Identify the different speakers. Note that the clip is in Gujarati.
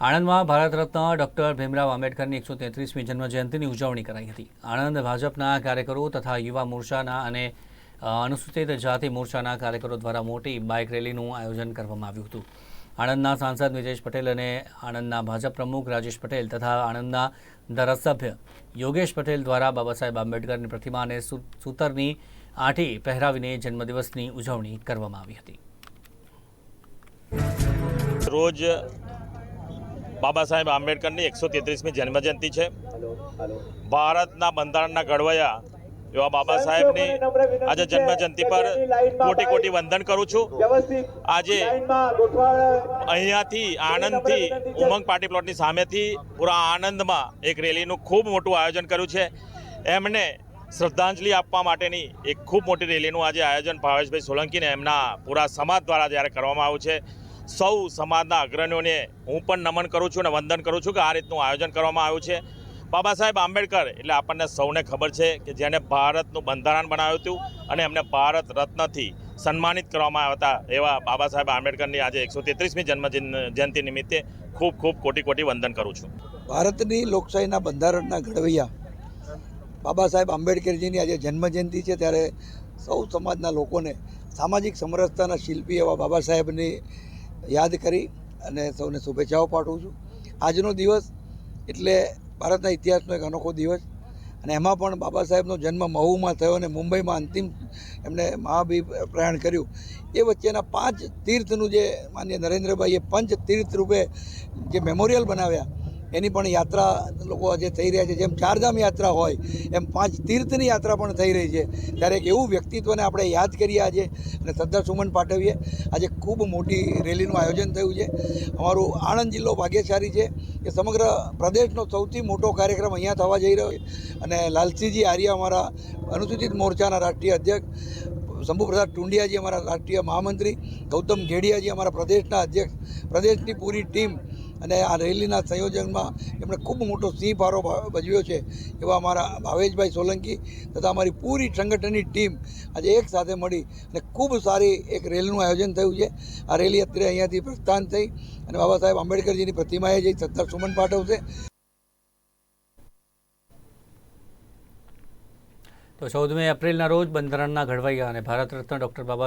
Speaker 1: આણંદમાં ભારત રત્ન ડોક્ટર ભીમરાવ આંબેડકરની એકસો તેત્રીસમી જન્મજયંતિની ઉજવણી કરાઈ હતી. આણંદ ભાજપના કાર્યકરો તથા યુવા મોરચાના અને અનુસૂચિત જાતિ મોરચાના કાર્યકરો દ્વારા મોટી બાઇક રેલીનું આયોજન કરવામાં આવ્યું હતું. આણંદના સાંસદ વિજેશ પટેલ અને આણંદના ભાજપ પ્રમુખ રાજેશ પટેલ તથા આણંદના ધારાસભ્ય યોગેશ પટેલ દ્વારા બાબા સાહેબ આંબેડકરની પ્રતિમા અને સૂ- સૂતરની આંટી પહેરાવીને જન્મદિવસની ઉજવણી કરવામાં આવી હતી.
Speaker 2: રોજ બાબા સાહેબ આંબેડકરની એકસો તેત્રીસમી જન્મજયંતિ છે. ભારતના બંધારણના ઘડવૈયા એવા બાબા સાહેબની આજે જન્મજયંતિ પર કોટી કોટી વંદન કરું છું. આજે અહીંયાથી આણંદથી ઉમંગ પાર્ટી પ્લોટની સામેથી પૂરા આણંદમાં એક રેલીનું ખૂબ મોટું આયોજન કર્યું છે. એમને શ્રદ્ધાંજલિ આપવા માટેની એક ખૂબ મોટી રેલીનું આજે આયોજન ભાવેશભાઈ સોલંકીને એમના પૂરા સમાજ દ્વારા જ્યારે કરવામાં આવ્યું છે. સૌ સમાજના અગ્રણીઓને હું પણ નમન કરું છું અને વંદન કરું છું કે આ રીતનું આયોજન કરવામાં આવ્યું છે. બાબા સાહેબ આંબેડકર, એટલે આપણને સૌને ખબર છે કે જેને ભારતનું બંધારણ બનાવ્યું હતું અને એમને ભારત રત્નથી સન્માનિત કરવામાં આવ્યા હતા એવા બાબા સાહેબ આંબેડકરની આજે એકસો તેત્રીસમી જન્મ જયંતિ નિમિત્તે ખૂબ ખૂબ કોટી કોટી વંદન કરું છું.
Speaker 3: ભારતની લોકશાહીના બંધારણના ઘડવૈયા બાબા સાહેબ આંબેડકરજીની આજે જન્મજયંતિ છે ત્યારે સૌ સમાજના લોકોને સામાજિક સમરસતાના શિલ્પી એવા બાબા સાહેબની યાદ કરી અને સૌને શુભેચ્છાઓ પાઠવું છું. આજનો દિવસ એટલે ભારતના ઇતિહાસનો એક અનોખો દિવસ. અને એમાં પણ બાબા સાહેબનો જન્મ મહુમાં થયો અને મુંબઈમાં અંતિમ એમણે મહાબી પ્રયાણ કર્યું. એ વચ્ચેના પાંચ તીર્થનું જે માન્ય નરેન્દ્રભાઈએ પંચ તીર્થ રૂપે જે મેમોરિયલ બનાવ્યા એની પણ યાત્રા લોકો આજે થઈ રહ્યા છે. જેમ ચારધામ યાત્રા હોય, એમ પાંચ તીર્થની યાત્રા પણ થઈ રહી છે. ત્યારે એક એવું વ્યક્તિત્વને આપણે યાદ કરીએ આજે અને શ્રદ્ધા સુમન પાઠવીએ આજે ખૂબ મોટી રેલીનું આયોજન થયું છે. અમારું આણંદ જિલ્લો ભાગ્યશાળી છે કે સમગ્ર પ્રદેશનો સૌથી મોટો કાર્યક્રમ અહીંયા થવા જઈ રહ્યો છે. અને લાલસિંહજી આર્ય અમારા અનુસૂચિત મોરચાના રાષ્ટ્રીય અધ્યક્ષ, શંભુપ્રસાદ ટુંડિયાજી અમારા રાષ્ટ્રીય મહામંત્રી, ગૌતમ ઘેડિયાજી અમારા પ્રદેશના અધ્યક્ષ, પ્રદેશની પૂરી ટીમ અને આ રેલીના સંયોજનમાં એમણે ખૂબ મોટો સિંહ ફારો ભજવ્યો છે એવા અમારા ભાવેશભાઈ સોલંકી તથા અમારી પૂરી સંગઠનની ટીમ આજે એક સાથે મળી અને ખૂબ સારી એક રેલીનું આયોજન થયું છે. આ રેલી અત્યારે અહીંયાથી પ્રસ્થાન થઈ અને બાબા સાહેબ આંબેડકરજીની પ્રતિમાએ જઈ સત્તર સુમન પાઠવશે
Speaker 1: તો ચૌદમી એપ્રિલના રોજ બંધારણના ઘડવૈયા અને ભારત રત્ન ડૉક્ટર બાબા